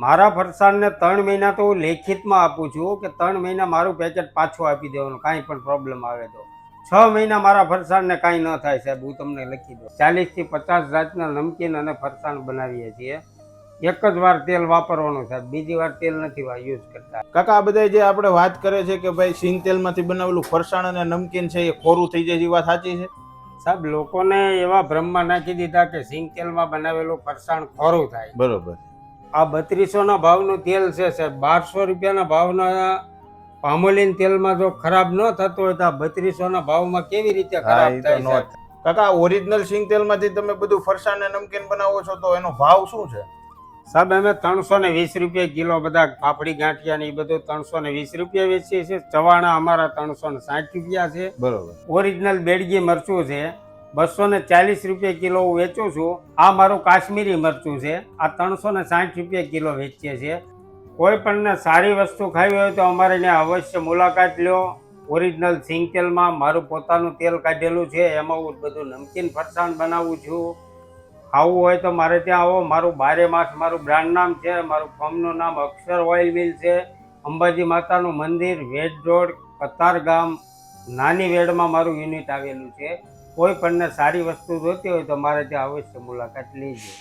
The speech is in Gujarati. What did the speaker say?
મારા ફરસાણને ત્રણ મહિના તો હું લેખિતમાં આપું છું કે ત્રણ મહિના મારું પેકેટ પાછું આપી દેવાનું કાંઈ પણ પ્રોબ્લેમ આવે તો. છ મહિના મારા ફરસાણને કાંઈ ન થાય સાહેબ હું તમને લખી દઉં. ચાલીસથી પચાસ જાતના નમકીન અને ફરસાણ બનાવીએ છીએ. એક જ વાર તેલ વાપરવાનું સાહેબ બીજી વાર તેલ નથી યુઝ કરતા. કાકા બધા જે આપણે વાત કરે છે કે ભાઈ સિંગ તેલમાંથી બનાવેલું ફરસાણ અને નમકીન છે એ ખોરું થઈ જાય છે એ વાત સાચી છે? સાહેબ લોકોને એવા ભ્રમમાં નાખી દીધા કે સિંગ તેલમાં બનાવેલું ફરસાણ ખોરું થાય. બરોબર. આ બત્રીસો ના ભાવનું તેલ છે સાહેબ. બારસો રૂપિયાના ભાવના પામોલીન તેલમાં જો ખરાબ ન થતું હોય તો આ બત્રીસો ના ભાવમાં કેવી રીતે ખરાબ થાય. કાકા ઓરિજિનલ સિંગ તેલમાંથી તમે બધું ફરસાણ અને નમકીન બનાવો છો તો એનો ભાવ શું છે? સાહેબ અમે ત્રણસો ને વીસ રૂપિયા કિલો બધા પાપડી ગાંઠિયા ને એ બધું ત્રણસો ને વીસ રૂપિયા વેચીએ છીએ. ચવાણા અમારા ત્રણસો ને સાઠ રૂપિયા છે. બરોબર. ઓરિજિનલ બેડગી મરચું છે. બસો ને ચાલીસ રૂપિયા કિલો હું વેચું છું. આ મારું કાશ્મીરી મરચું છે. આ ત્રણસો ને સાઠ રૂપિયા કિલો વેચીએ છીએ. કોઈ પણને સારી વસ્તુ ખાવી હોય તો અમારે ત્યાં અવશ્ય મુલાકાત લ્યો ઓરિજિનલ સિંગ તેલમાં મારું પોતાનું તેલ કાઢેલું છે. એમાં હું બધું નમકીન ફરસાણ બનાવું છું. ખાવું હોય તો મારે ત્યાં આવો. મારું બારે માસ મારું બ્રાન્ડ નામ છે. મારું ફોર્મનું નામ અક્ષર ઓઇલ મિલ છે. અંબાજી માતાનું મંદિર વેજ રોડ કતાર ગામ નાની વેડમાં મારું યુનિટ આવેલું છે. કોઈ પણને સારી વસ્તુ જોઈતી હોય તો મારે ત્યાં અવશ્ય મુલાકાત લેજો.